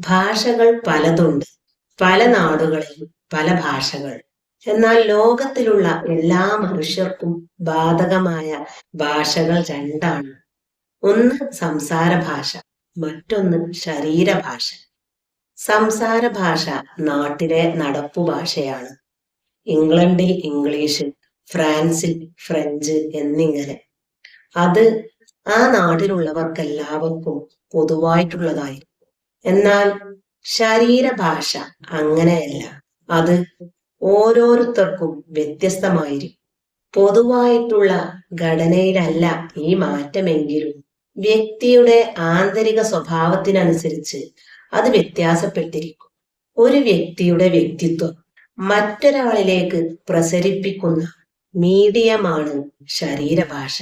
ഭാഷകൾ പലതുണ്ട്. പല നാടുകളിൽ പല ഭാഷകൾ. എന്നാൽ ലോകത്തിലുള്ള എല്ലാ മനുഷ്യർക്കും ബാധകമായ ഭാഷകൾ രണ്ടാണ്. ഒന്ന് സംസാര ഭാഷ മറ്റൊന്ന് ശരീരഭാഷ സംസാര ഭാഷ നാട്ടിലെ നടപ്പു ഭാഷയാണ്. ഇംഗ്ലണ്ടിൽ ഇംഗ്ലീഷ് ഫ്രാൻസിൽ ഫ്രഞ്ച് എന്നിങ്ങനെ. അത് ആ നാട്ടിലുള്ളവർക്കെല്ലാവർക്കും പൊതുവായിട്ടുള്ളതായിരിക്കും എന്നാൽ ശരീരഭാഷ അങ്ങനെയല്ല. അത് ഓരോരുത്തർക്കും വ്യത്യസ്തമായിരിക്കും. പൊതുവായിട്ടുള്ള ഘടനയിലല്ല ഈ മാറ്റമെങ്കിലും വ്യക്തിയുടെ ആന്തരിക സ്വഭാവത്തിനനുസരിച്ച് അത് വ്യത്യാസപ്പെട്ടിരിക്കും. ഒരു വ്യക്തിയുടെ വ്യക്തിത്വം മറ്റൊരാളിലേക്ക് പ്രസരിപ്പിക്കുന്ന മീഡിയമാണ് ശരീരഭാഷ.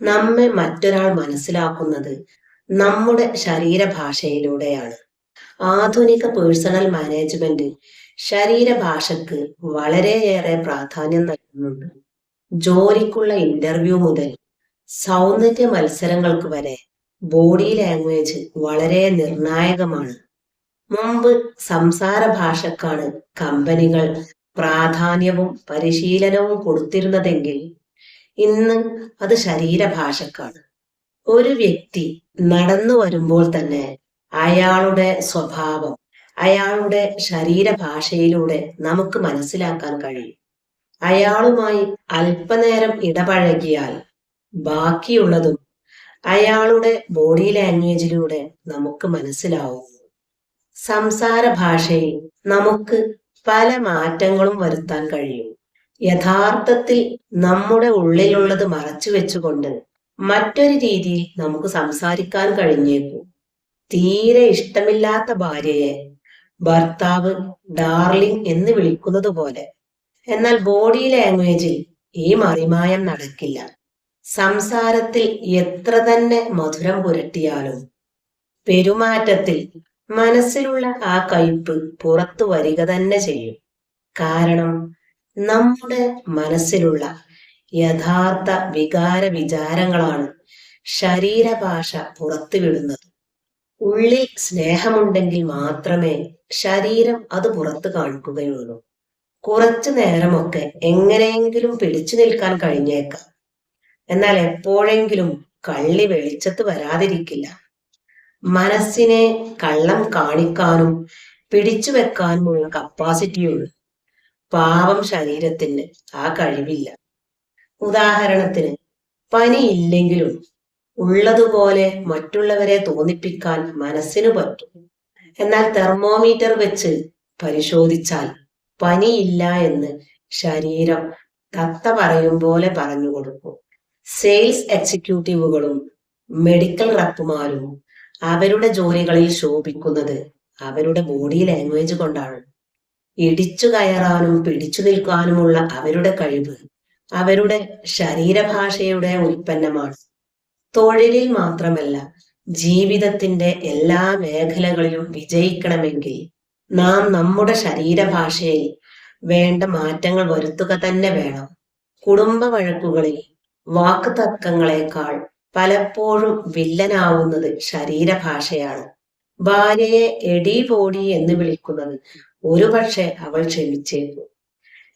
നമ്മെ മറ്റൊരാൾ മനസ്സിലാക്കുന്നത് നമ്മുടെ ശരീരഭാഷയിലൂടെയാണ്. ആധുനിക പേഴ്സണൽ മാനേജ്മെന്റ് ശരീരഭാഷക്ക് വളരെയേറെ പ്രാധാന്യം നൽകുന്നുണ്ട്. ജോലിക്കുള്ള ഇന്റർവ്യൂ മുതൽ സൗന്ദര്യ മത്സരങ്ങൾക്ക് വരെ ബോഡി ലാംഗ്വേജ് വളരെ നിർണായകമാണ്. മുമ്പ് സംസാര ഭാഷക്കാണ് കമ്പനികൾ പ്രാധാന്യവും പരിശീലനവും കൊടുത്തിരുന്നതെങ്കിൽ ഇന്ന് അത് ശരീരഭാഷക്കാണ്. ഒരു വ്യക്തി നടന്നു വരുമ്പോൾ തന്നെ അയാളുടെ സ്വഭാവം അയാളുടെ ശരീരഭാഷയിലൂടെ നമുക്ക് മനസ്സിലാക്കാൻ കഴിയും. അയാളുമായി അല്പനേരം ഇടപഴകിയാൽ ബാക്കിയുള്ളതും അയാളുടെ ബോഡി ലാംഗ്വേജിലൂടെ നമുക്ക് മനസ്സിലാവുന്നു സംസാര ഭാഷയിൽ നമുക്ക് പല മാറ്റങ്ങളും വരുത്താൻ കഴിയും. യഥാർത്ഥത്തിൽ നമ്മുടെ ഉള്ളിലുള്ളത് മറച്ചു വെച്ചുകൊണ്ട് മറ്റൊരു രീതിയിൽ നമുക്ക് സംസാരിക്കാൻ കഴിഞ്ഞേക്കും. തീരെ ഇഷ്ടമില്ലാത്ത ഭാര്യയെ ഭർത്താവ് ഡാർലിംഗ് എന്ന് വിളിക്കുന്നത് പോലെ. എന്നാൽ ബോഡി ലാംഗ്വേജിൽ ഈ മറിമായം നടക്കില്ല. സംസാരത്തിൽ എത്ര തന്നെ മധുരം പുരട്ടിയാലും പെരുമാറ്റത്തിൽ മനസ്സിലുള്ള ആ കയ്പ് പുറത്തു വരിക തന്നെ ചെയ്യും. കാരണം നമ്മുടെ മനസ്സിലുള്ള യഥാർത്ഥ വികാര വിചാരങ്ങളാണ് ശരീരഭാഷ പുറത്തുവിടുന്നത്. ഉള്ളിൽ സ്നേഹമുണ്ടെങ്കിൽ മാത്രമേ ശരീരം അത് പുറത്തു കാണിക്കുകയുള്ളൂ. കുറച്ചു നേരമൊക്കെ എങ്ങനെയെങ്കിലും പിടിച്ചു നിൽക്കാൻ കഴിഞ്ഞേക്കാം. എന്നാൽ എപ്പോഴെങ്കിലും കള്ളി വെളിച്ചത്ത് വരാതിരിക്കില്ല. മനസ്സിനെ കള്ളം കാണിക്കാനും പിടിച്ചു വെക്കാനുമുള്ള കപ്പാസിറ്റിയുള്ളൂ പാവം ശരീരത്തിന് ആ കഴിവില്ല. ഉദാഹരണത്തിന് പനി ഇല്ലെങ്കിലും ഉള്ളതുപോലെ മറ്റുള്ളവരെ തോന്നിപ്പിക്കാൻ മനസ്സിന് പറ്റും. എന്നാൽ തെർമോമീറ്റർ വെച്ച് പരിശോധിച്ചാൽ പനിയില്ല എന്ന് ശരീരം തത്ത പറയും പോലെ പറഞ്ഞു കൊടുക്കും. സെയിൽസ് എക്സിക്യൂട്ടീവുകളും മെഡിക്കൽ റപ്പുമാരും അവരുടെ ജോലികളിൽ ശോഭിക്കുന്നത് അവരുടെ ബോഡി ലാംഗ്വേജ് കൊണ്ടാണ്. ഇടിച്ചു കയറാനും പിടിച്ചു നിൽക്കാനുമുള്ള അവരുടെ കഴിവ് അവരുടെ ശരീരഭാഷയുടെ ഉൽപ്പന്നമാണ്. തൊഴിലിൽ മാത്രമല്ല ജീവിതത്തിന്റെ എല്ലാ മേഖലകളിലും വിജയിക്കണമെങ്കിൽ നാം നമ്മുടെ ശരീരഭാഷയിൽ വേണ്ട മാറ്റങ്ങൾ വരുത്തുക തന്നെ വേണം. കുടുംബ വഴക്കുകളിൽ വാക്ക് തർക്കങ്ങളെക്കാൾ പലപ്പോഴും വില്ലനാവുന്നത് ശരീരഭാഷയാണ്. ഭാര്യയെ എടി പോടി എന്ന് വിളിക്കുന്നത് ഒരുപക്ഷെ അവൾ ക്ഷമിച്ചേക്കും.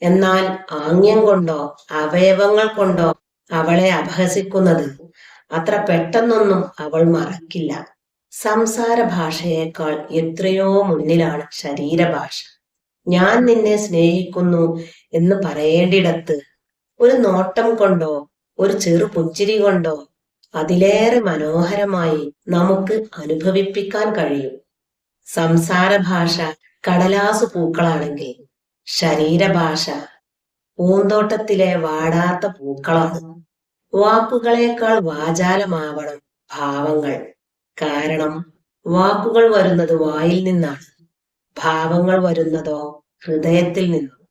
എന്നാൽ ആംഗ്യം കൊണ്ടോ അവയവങ്ങൾ കൊണ്ടോ അവളെ അപഹസിക്കുന്നത് അത്ര പെട്ടെന്നൊന്നും അവൾ മറക്കില്ല. സംസാര ഭാഷയേക്കാൾ എത്രയോ മുന്നിലാണ് ശരീരഭാഷ. ഞാൻ നിന്നെ സ്നേഹിക്കുന്നു എന്ന് പറയേണ്ടിടത്ത് ഒരു നോട്ടം കൊണ്ടോ ഒരു ചെറു പുഞ്ചിരി കൊണ്ടോ അതിലേറെ മനോഹരമായി നമുക്ക് അനുഭവിപ്പിക്കാൻ കഴിയും. സംസാര ഭാഷ കടലാസു പൂക്കളാണെങ്കിൽ ശരീരഭാഷ. പൂന്തോട്ടത്തിലെ വാടാത്ത പൂക്കളാണ് വാക്കുകളേക്കാൾ വാചാലമാവണം ഭാവങ്ങൾ. കാരണം വാക്കുകൾ വരുന്നത് വായിൽ നിന്നാണ്. ഭാവങ്ങൾ വരുന്നതോ ഹൃദയത്തിൽ നിന്നും.